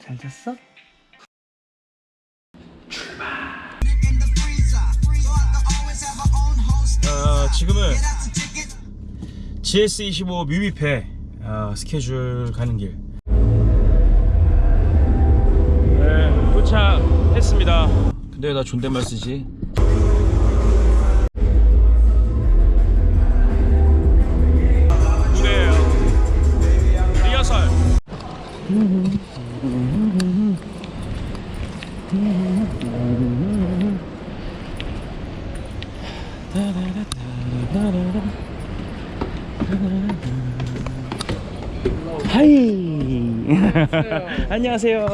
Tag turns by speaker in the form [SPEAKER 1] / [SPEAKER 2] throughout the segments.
[SPEAKER 1] 잘 잤어?
[SPEAKER 2] 어, 지금은 GS25 뮤비패 어, 스케줄 가는 길. 네, 도착했습니다. 근데 왜 나 존댓말 쓰지? 무대예요. 리허설.
[SPEAKER 1] 하이 안녕하세요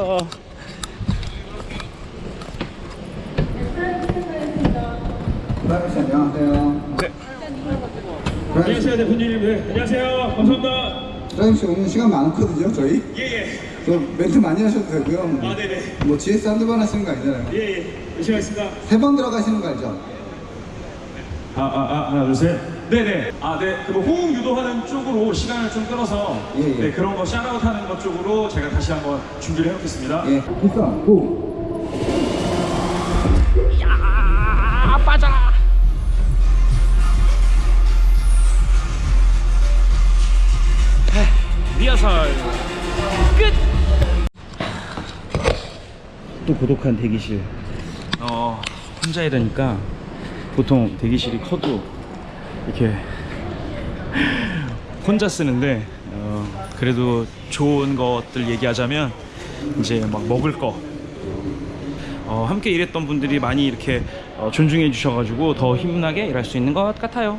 [SPEAKER 3] 브라이빗 씨 안녕하세요. 씨,
[SPEAKER 2] 안녕하세요 대표님. 네, 안녕하세요. 감사합니다.
[SPEAKER 3] 브라이빗 씨 오늘 시간 많거든요, 저희.
[SPEAKER 2] 예예.
[SPEAKER 3] 저 멘트 많이 하셔도 되고요.
[SPEAKER 2] 아 네네.
[SPEAKER 3] 뭐 GS 한두 번 하시는 거 아니잖아요.
[SPEAKER 2] 예예. 열심히 하겠습니다.
[SPEAKER 3] 세 번 들어가시는 거 알죠?
[SPEAKER 2] 아, 아, 아, 하나, 둘, 셋. 네네. 아, 네. 그뭐 호응 유도하는 쪽으로 시간을 좀 끌어서
[SPEAKER 3] 예, 예.
[SPEAKER 2] 네, 그런 거 샤라웃 하는 것 쪽으로 제가 다시 한번 준비를 해놓겠습니다.
[SPEAKER 3] 예. 필사, 고!
[SPEAKER 1] 리허설 끝! 또 고독한 대기실 어 혼자 이러니까 보통 대기실이 커도 이렇게 혼자 쓰는데 어, 그래도 좋은 것들 얘기하자면 이제 막 먹을 거 어, 함께 일했던 분들이 많이 이렇게 어, 존중해 주셔가지고 더 힘나게 일할 수 있는 것 같아요.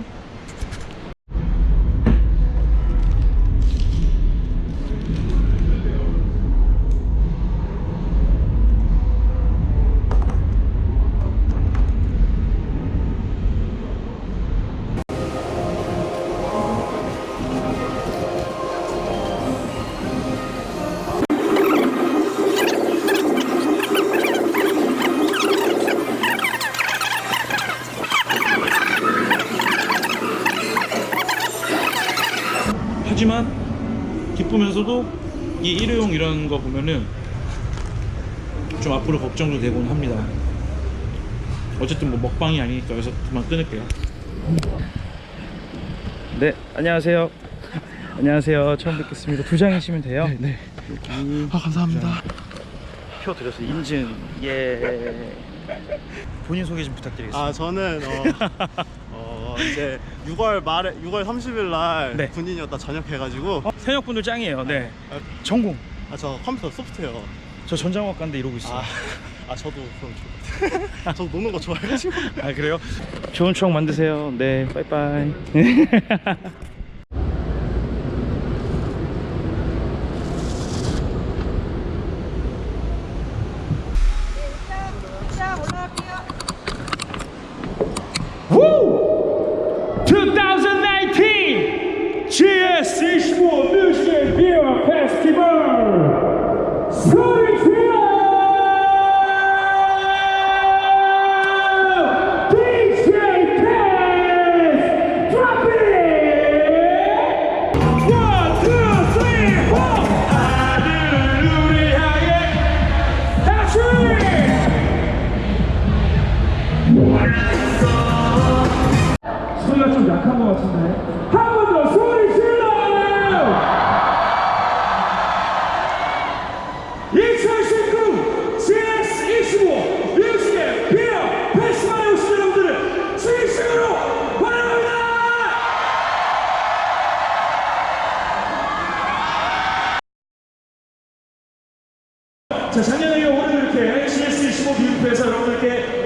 [SPEAKER 1] 기쁘면서도 이 일회용 이런 거 보면은 좀 앞으로 걱정도 되곤 합니다. 어쨌든 뭐 먹방이 아니니까 여기서 그만 끊을게요. 네, 안녕하세요. 안녕하세요. 처음 뵙겠습니다. 두 장이시면 돼요. 네. 여기
[SPEAKER 4] 아 감사합니다.
[SPEAKER 1] 표 드렸어요. 인증. 예. 본인 소개 좀 부탁드리겠습니다.
[SPEAKER 4] 아 저는 어, 어 이제 6월 말에 6월 30일 날
[SPEAKER 1] 네.
[SPEAKER 4] 군인이었다 전역해가지고
[SPEAKER 1] 어, 현역분들 짱이에요. 네. 전공.
[SPEAKER 4] 아 저 컴퓨터 소프트웨어.
[SPEAKER 1] 저 전장학과인데 이러고 있어요.
[SPEAKER 4] 아, 아 저도 그럼 같아요. 저도 노는 거 좋아해가지고.
[SPEAKER 1] 아 그래요? 좋은 추억 만드세요. 네, 빠이빠이. 우! 소리가 좀 약한 것 같은데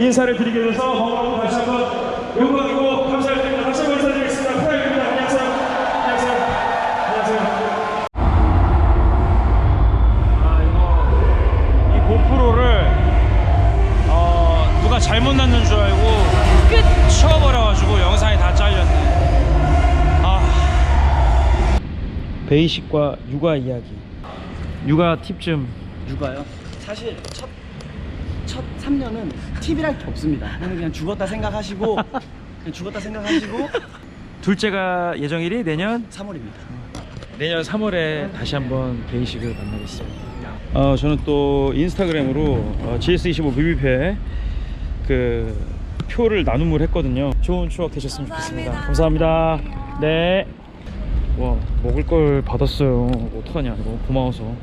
[SPEAKER 1] 인사를 드리게 돼서 너무너무 다시 한번 영광이고 감사를 드립니다. 다시 한번 인사드리겠습니다. 프라이입니다. 안녕하세요. 안녕하세요. 안녕하세요. 아, 이거, 이 고프로를, 어, 누가 잘못 놨는 줄 알고 끝! 치워버려가지고 영상이 다 잘렸네. 아. 베이식과 육아 이야기. 육아 팁 좀.
[SPEAKER 5] 육아요? 사실 첫, 첫 3년은 팁이랄 게 없습니다. 그냥, 그냥 죽었다 생각하시고 그냥 죽었다 생각하시고
[SPEAKER 1] 둘째가 예정일이 내년
[SPEAKER 5] 3월입니다.
[SPEAKER 6] 내년 3월에 다시 한번 베이식을 만나겠습니다. 어, 저는 또 인스타그램으로 어, GS25 뮤비패 그 표를 나눔을 했거든요. 좋은 추억 되셨으면 좋겠습니다. 감사합니다. 네. 와 먹을 걸 받았어요. 어떡하냐 이거 고마워서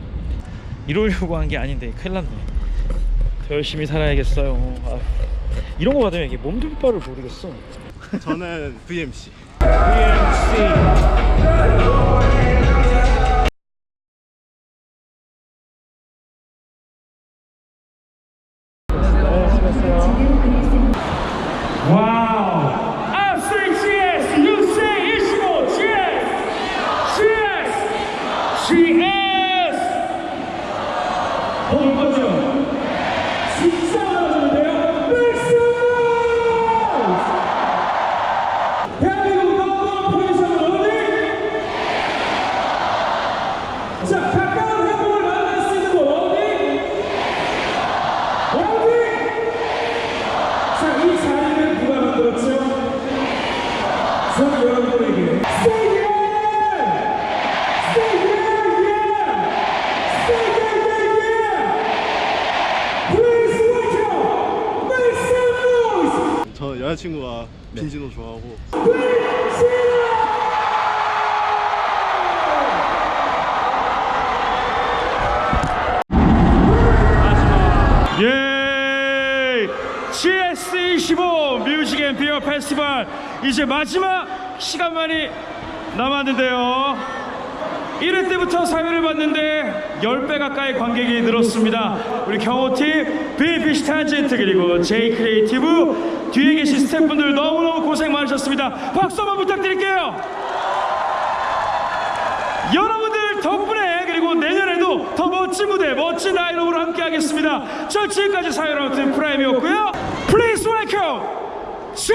[SPEAKER 6] 이러려고 한 게 아닌데 큰일 났네. 더 열심히 살아야겠어요. 아, 이런 거 받으면 이게 몸둘 바를 모르겠어.
[SPEAKER 4] 저는 VMC.
[SPEAKER 1] 와
[SPEAKER 4] 저 여자친구가 빈진호 좋아하고
[SPEAKER 1] 예! GS25 뮤직 앤 비어 페스티벌 이제 마지막 시간만이 남았는데요. 1회 때부터 사회를 봤는데 10배 가까이 관객이 늘었습니다. 우리 경호팀, 빌피시 탄젠트 그리고 제이 크리에이티브 뒤에 계신 스태프분들 너무너무 고생 많으셨습니다. 박수 한번 부탁드릴게요. 여러분들 덕분에 그리고 내년에도 더 멋진 무대, 멋진 라인업으로 함께 하겠습니다. 저 지금까지 사회로운팀 프라임이었고요. Please welcome, 제